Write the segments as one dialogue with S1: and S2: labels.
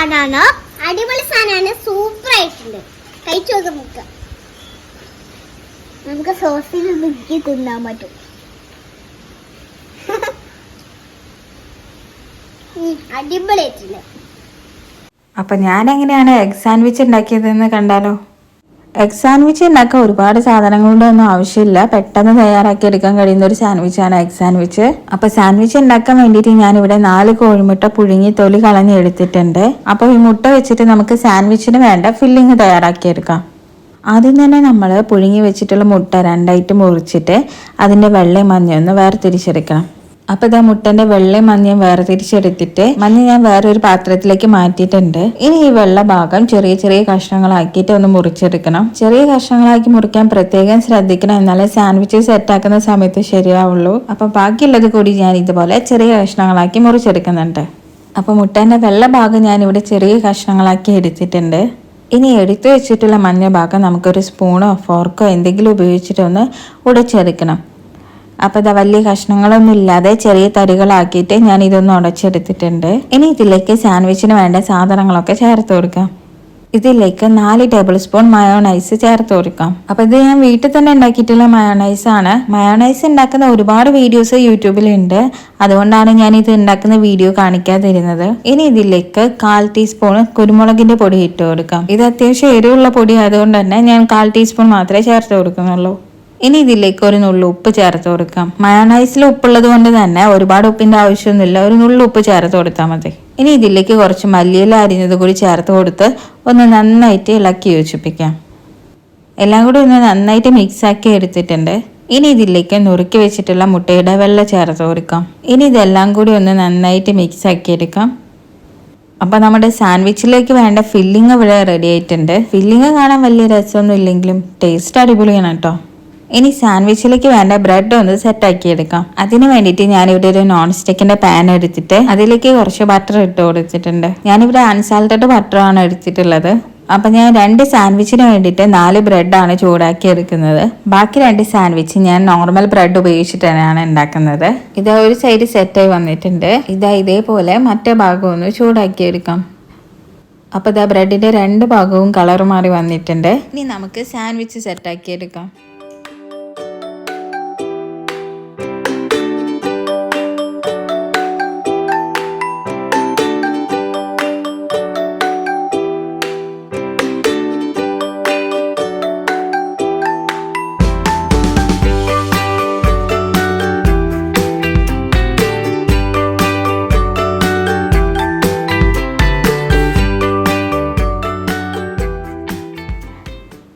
S1: സാധനമാണ്. അടിപൊളി സാധനമാണ്. സൂപ്പർ ആയിട്ടുണ്ട്. കഴിച്ചു നോക്കാം നമുക്ക്. നമുക്ക് സോസിൽ മുക്കി തിന്നാൻ പറ്റും. അടിപൊളി അടിപൊളിയായിട്ടുണ്ട്.
S2: അപ്പം ഞാൻ എങ്ങനെയാണ് എഗ് സാൻഡ്വിച്ച് ഉണ്ടാക്കിയതെന്ന് കണ്ടാലോ? എഗ് സാൻഡ്വിച്ച് ഉണ്ടാക്കാൻ ഒരുപാട് സാധനങ്ങളുടെ ഒന്നും ആവശ്യമില്ല. പെട്ടെന്ന് തയ്യാറാക്കി എടുക്കാൻ കഴിയുന്ന ഒരു സാൻഡ്വിച്ചാണ് എഗ് സാൻഡ്വിച്ച് അപ്പോൾ സാൻഡ്വിച്ച് ഉണ്ടാക്കാൻ വേണ്ടിയിട്ട് ഞാനിവിടെ നാല് കോഴിമുട്ട പുഴുങ്ങി തൊലി കളഞ്ഞ് എടുത്തിട്ടുണ്ട്. അപ്പോൾ ഈ മുട്ട വെച്ചിട്ട് നമുക്ക് സാൻഡ്വിച്ചിന് വേണ്ട ഫില്ലിങ് തയ്യാറാക്കിയെടുക്കാം ആദ്യം തന്നെ നമ്മൾ പുഴുങ്ങി വെച്ചിട്ടുള്ള മുട്ട രണ്ടായിട്ട് മുറിച്ചിട്ട് അതിന്റെ വെള്ളയും ഒന്ന് വേർതിരിച്ചെടുക്കണം. അപ്പോൾ ഇതാ മുട്ടന്റെ വെള്ളയും മഞ്ഞയും വേർതിരിച്ചെടുത്തിട്ട് മഞ്ഞ ഞാൻ വേറൊരു പാത്രത്തിലേക്ക് മാറ്റിയിട്ടുണ്ട്. ഇനി ഈ വെള്ള ഭാഗം ചെറിയ ചെറിയ കഷ്ണങ്ങളാക്കിയിട്ട് ഒന്ന് മുറിച്ചെടുക്കണം. ചെറിയ കഷ്ണങ്ങളാക്കി മുറിക്കാൻ പ്രത്യേകം ശ്രദ്ധിക്കണം. എന്നാലേ സാൻഡ്വിച്ച് സെറ്റ് ആക്കുന്ന സമയത്ത് ശരിയാവുള്ളൂ. അപ്പൊ ബാക്കിയുള്ളത് കൂടി ഞാൻ ഇതുപോലെ ചെറിയ കഷ്ണങ്ങളാക്കി മുറിച്ചെടുക്കുന്നുണ്ട്. അപ്പൊ മുട്ടേന്റെ വെള്ള ഭാഗം ഞാൻ ഇവിടെ ചെറിയ കഷ്ണങ്ങളാക്കി എടുത്തിട്ടുണ്ട്. ഇനി എടുത്തു വെച്ചിട്ടുള്ള മഞ്ഞ ഭാഗം നമുക്കൊരു സ്പൂണോ ഫോർക്കോ എന്തെങ്കിലും ഉപയോഗിച്ചിട്ടൊന്ന് ഉടച്ചെടുക്കണം. അപ്പോൾ ഇതാ വലിയ കഷ്ണങ്ങളൊന്നും ഇല്ലാതെ ചെറിയ തരികളാക്കിയിട്ട് ഞാൻ ഇതൊന്ന് ഉടച്ചെടുത്തിട്ടുണ്ട്. ഇനി ഇതിലേക്ക് സാൻഡ്വിച്ചിന് വേണ്ട സാധനങ്ങളൊക്കെ ചേർത്ത് കൊടുക്കാം. ഇതിലേക്ക് നാല് ടേബിൾ സ്പൂൺ മയോണൈസ് ചേർത്ത് കൊടുക്കാം. അപ്പോൾ ഇത് ഞാൻ വീട്ടിൽ തന്നെ ഉണ്ടാക്കിയിട്ടുള്ള മയോണൈസ് ആണ്. മയോണൈസ് ഉണ്ടാക്കുന്ന ഒരുപാട് വീഡിയോസ് യൂട്യൂബിലുണ്ട് അതുകൊണ്ടാണ് ഞാൻ ഇത് ഉണ്ടാക്കുന്ന വീഡിയോ കാണിക്കാതിരുന്നത്. ഇനി ഇതിലേക്ക് കാൽ ടീസ്പൂൺ കുരുമുളകിന്റെ പൊടി ഇട്ട് കൊടുക്കാം. ഇത് അത്യാവശ്യം എരിവുള്ള പൊടി ആയതുകൊണ്ട് തന്നെ ഞാൻ കാൽ ടീസ്പൂൺ മാത്രമേ ചേർത്ത് കൊടുക്കുന്നുള്ളൂ. ഇനി ഇതിലേക്ക് ഒരു നുള്ളു ഉപ്പ് ചേർത്ത് കൊടുക്കാം. മയോണൈസിൽ ഉപ്പുള്ളത് കൊണ്ട് തന്നെ ഒരുപാട് ഉപ്പിന്റെ ആവശ്യമൊന്നുമില്ല. ഒരു നുള്ളു ഉപ്പ് ചേർത്ത് കൊടുത്താൽ മതി. ഇനി ഇതിലേക്ക് കുറച്ച് മല്ലിയില അരിഞ്ഞത് കൂടി ചേർത്ത് കൊടുത്ത് ഒന്ന് നന്നായിട്ട് ഇളക്കി യോജിപ്പിക്കാം. എല്ലാം കൂടി ഒന്ന് നന്നായിട്ട് മിക്സ് ആക്കി എടുത്തിട്ടുണ്ട്. ഇനി ഇതിലേക്ക് നുറുക്കി വെച്ചിട്ടുള്ള മുട്ടയുടെ വെള്ളം ചേർത്ത് കൊടുക്കാം. ഇനി ഇതെല്ലാം കൂടി ഒന്ന് നന്നായിട്ട് മിക്സ് ആക്കി എടുക്കാം. അപ്പോൾ നമ്മുടെ സാൻഡ്വിച്ചിലേക്ക് വേണ്ട ഫില്ലിങ് ഇവിടെ റെഡി ആയിട്ടുണ്ട്. ഫില്ലിങ് കാണാൻ വലിയ രസമൊന്നും ഇല്ലെങ്കിലും ടേസ്റ്റ് അടിപൊളിയാണ് കേട്ടോ. ഇനി സാൻഡ്വിച്ചിലേക്ക് വേണ്ട ബ്രെഡ് ഒന്ന് സെറ്റാക്കി എടുക്കാം. അതിന് വേണ്ടിയിട്ട് ഞാനിവിടെ ഒരു നോൺ സ്റ്റിക്കിന്റെ പാൻ എടുത്തിട്ട് അതിലേക്ക് കുറച്ച് ബട്ടർ ഇട്ട് കൊടുത്തിട്ടുണ്ട്. ഞാനിവിടെ അൺസാൾട്ടഡ് ബട്ടറാണ് എടുത്തിട്ടുള്ളത്. അപ്പൊ ഞാൻ രണ്ട് സാൻഡ്വിച്ചിന് വേണ്ടിയിട്ട് നാല് ബ്രെഡാണ് ചൂടാക്കി എടുക്കുന്നത്. ബാക്കി രണ്ട് സാൻഡ്വിച്ച് ഞാൻ നോർമൽ ബ്രെഡ് ഉപയോഗിച്ചിട്ട് തന്നെയാണ് ഉണ്ടാക്കുന്നത്. ഇത് ഒരു സൈഡ് സെറ്റായി വന്നിട്ടുണ്ട്. ഇതാ ഇതേപോലെ മറ്റേ ഭാഗം ഒന്ന് ചൂടാക്കി എടുക്കാം. അപ്പോൾ ഇതാ ബ്രെഡിന്റെ രണ്ട് ഭാഗവും കളർ മാറി വന്നിട്ടുണ്ട്. ഇനി നമുക്ക് സാൻഡ്വിച്ച് സെറ്റാക്കി എടുക്കാം.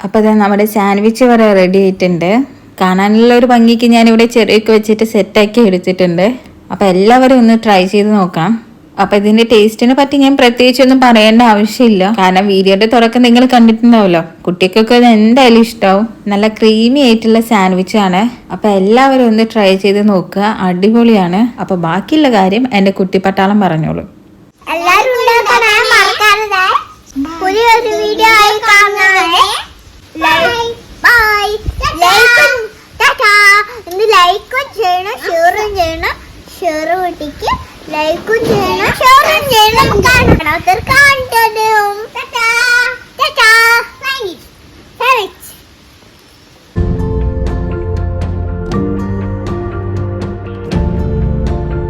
S2: അപ്പോൾ നമ്മുടെ സാൻഡ്വിച്ച് ഇവിടെ റെഡി ആയിട്ടുണ്ട്. കാണാനുള്ള ഒരു ഭംഗിക്ക് ഞാനിവിടെ ചെറിയൊക്കെ വെച്ചിട്ട് സെറ്റാക്കി എടുത്തിട്ടുണ്ട്. അപ്പോൾ എല്ലാവരും ഒന്ന് ട്രൈ ചെയ്ത് നോക്കാം അപ്പോൾ ഇതിന്റെ ടേസ്റ്റിനെ പറ്റി ഞാൻ പ്രത്യേകിച്ച് ഒന്നും പറയേണ്ട ആവശ്യമില്ല. കാരണം വീഡിയോയുടെ തുടക്കം നിങ്ങൾ കണ്ടിട്ടുണ്ടാവല്ലോ കുട്ടിക്കൊക്കെ ഇത് എന്തായാലും ഇഷ്ടമാവും നല്ല ക്രീമി ആയിട്ടുള്ള സാൻഡ്വിച്ച് ആണ്. അപ്പോൾ എല്ലാവരും ഒന്ന് ട്രൈ ചെയ്ത് നോക്കുക. അടിപൊളിയാണ്. അപ്പോൾ ബാക്കിയുള്ള കാര്യം എന്റെ കുട്ടിപ്പട്ടാളം പറഞ്ഞോളൂ.
S1: പുതിയൊരു വീഡിയോ ആയി കാണുന്നവരെ ബൈ ലൈക്കും ടാറ്റാ ഇന്ന് ലൈക്കും ചെയ്യണം ഷെയറും ചെയ്യണം ഷെയർ ലൈക്കും ചെയ്യണം ഷെയറും ചെയ്യണം കാണണം കാണും